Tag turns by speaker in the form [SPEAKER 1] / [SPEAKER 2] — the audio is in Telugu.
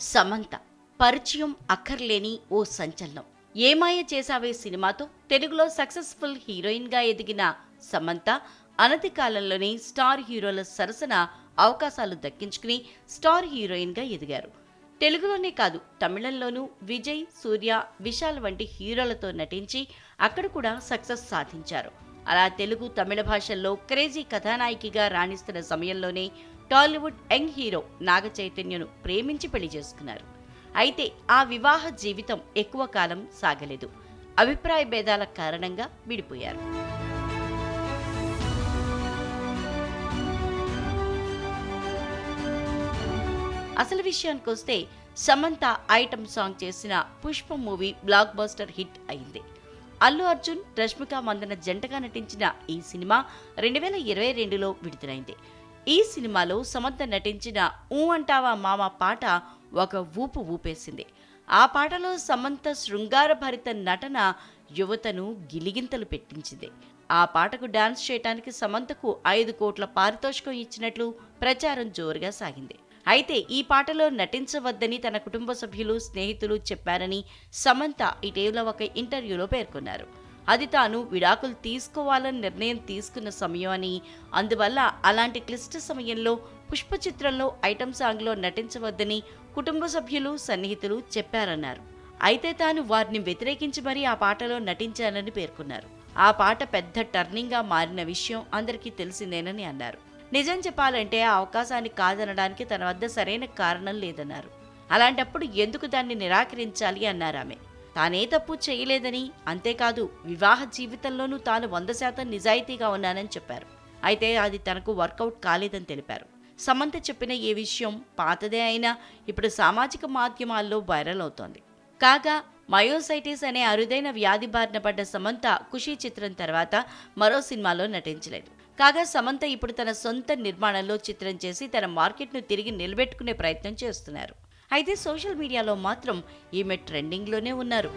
[SPEAKER 1] సమంత. పరిచయం అక్కర్లేని ఓ సంచలనం. ఏమాయ చేసావే సినిమాతో? తెలుగులో సక్సెస్ఫుల్ హీరోయిన్గా ఎదిగిన సమంత అనతి కాలంలోనే స్టార్ హీరోల సరసన అవకాశాలు దక్కించుకుని స్టార్ హీరోయిన్గా ఎదిగారు. తెలుగులోనే కాదు తమిళంలోనూ విజయ్ సూర్య విశాల్ వంటి హీరోలతో నటించి అక్కడ కూడా సక్సెస్ సాధించారు. అలా తెలుగు తమిళ భాషల్లో క్రేజీ కథానాయికగా రాణిస్తున్న సమయంలోనే టాలీవుడ్ యంగ్ హీరో నాగ చైతన్యను ప్రేమించి పెళ్ళి చేసుకున్నారు. అయితే ఆ వివాహ జీవితం ఎక్కువ కాలం సాగలేదు. అభిప్రాయ భేదాల కారణంగా విడిపోయారు. అసలు విషయానికి వస్తే సమంత ఐటమ్ సాంగ్ చేసిన Pushpa movie blockbuster hit అయింది. అల్లు అర్జున్ రష్మిక మందన జంటగా నటించిన ఈ సినిమా రెండు వేల ఇరవై రెండులో విడుదలైంది. ఈ సినిమాలో సమంత నటించిన ఊ అంటావా మామ పాట ఒక ఊపు ఊపేసింది. ఆ పాటలో సమంత శృంగారభరిత నటన యువతను గిలిగింతలు పెట్టించింది. ఆ పాటకు డాన్స్ చేయడానికి సమంతకు ఐదు కోట్ల పారితోషికం ఇచ్చినట్లు ప్రచారం జోరుగా సాగింది. అయితే ఈ పాటలో నటించవద్దని తన కుటుంబ సభ్యులు స్నేహితులు చెప్పారని సమంత ఇటీవల ఒక ఇంటర్వ్యూలో పేర్కొన్నారు. అది తాను విడాకులు తీసుకోవాలని నిర్ణయం తీసుకున్న సమయం అని అందువల్ల అలాంటి క్లిష్ట సమయంలో పుష్ప చిత్రంలో ఐటమ్ సాంగ్లో నటించవద్దని కుటుంబ సభ్యులు సన్నిహితులు చెప్పారన్నారు. అయితే తాను వారిని వ్యతిరేకించి మరీ ఆ పాటలో నటించానని పేర్కొన్నారు. ఆ పాట పెద్ద టర్నింగ్గా మారిన విషయం అందరికీ తెలిసిందేనని అన్నారు. నిజం చెప్పాలంటే ఆ అవకాశాన్ని కాదనడానికి తన వద్ద సరైన కారణం లేదన్నారు. అలాంటప్పుడు ఎందుకు దాన్ని నిరాకరించాలి అన్నారు ఆమె తానే తప్పు చేయలేదని అంతేకాదు వివాహ జీవితంలోనూ తాను వంద శాతం నిజాయితీగా ఉన్నానని చెప్పారు. అయితే అది తనకు వర్కౌట్ కాలేదని తెలిపారు. సమంత చెప్పిన ఏ విషయం పాతదే అయినా ఇప్పుడు సామాజిక మాధ్యమాల్లో వైరల్ అవుతోంది. కాగా మయోసైటిస్ అనే అరుదైన వ్యాధి బారిన పడ్డ సమంత ఖుషీ చిత్రం తర్వాత మరో సినిమాలో నటించలేదు. కాగా సమంత ఇప్పుడు తన సొంత నిర్మాణంలో చిత్రం చేసి తన మార్కెట్ను తిరిగి నిలబెట్టుకునే ప్రయత్నం చేస్తున్నారు. అయితే సోషల్ మీడియాలో మాత్రం ఈమె ట్రెండింగ్లోనే ఉన్నారు.